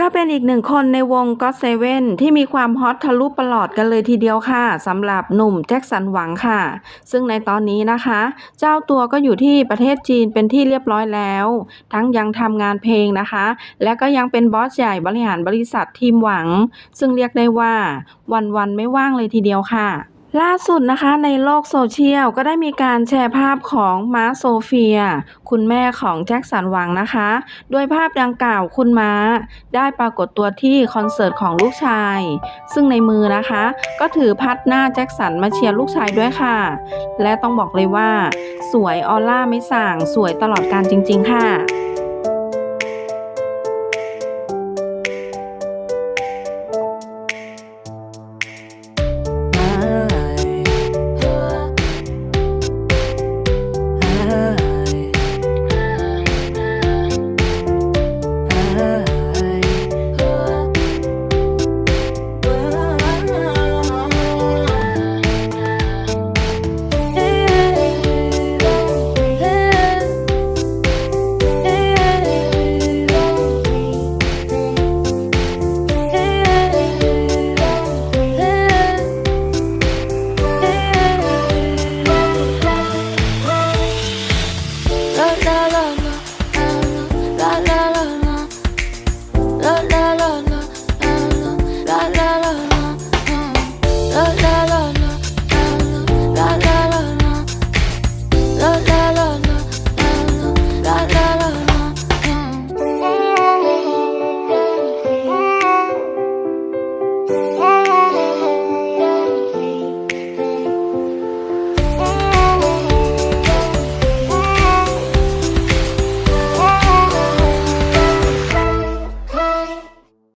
ก็เป็นอีกหนึ่งคนในวงก็เซเว่นที่มีความฮอตทะลุประหลอดกันเลยทีเดียวค่ะสำหรับหนุ่มแจ็คสันหวังค่ะ ซึ่งในตอนนี้นะคะ เจ้าตัวก็อยู่ที่ประเทศจีนเป็นที่เรียบร้อยแล้ว ทั้งยังทำงานเพลงนะคะ และก็ยังเป็นบอสใหญ่บริหารบริษัททีมหวัง ซึ่งเรียกได้ว่าวันๆไม่ว่างเลยทีเดียวค่ะ ล่าสุดนะคะในโลกโซเชียลก็ได้มีการแชร์ภาพของม้าโซเฟีย คุณแม่ของแจ็คสันหวังนะคะ โดยภาพดังกล่าวคุณม้า ได้ปรากฏตัวที่คอนเสิร์ตของลูกชาย ซึ่งในมือนะคะ ก็ถือพัดหน้าแจ็คสันมาเชียร์ลูกชายด้วยค่ะ และต้องบอกเลยว่า สวยออร่าไม่ส่าง สวยตลอดการจริง ๆ ค่ะ Hey.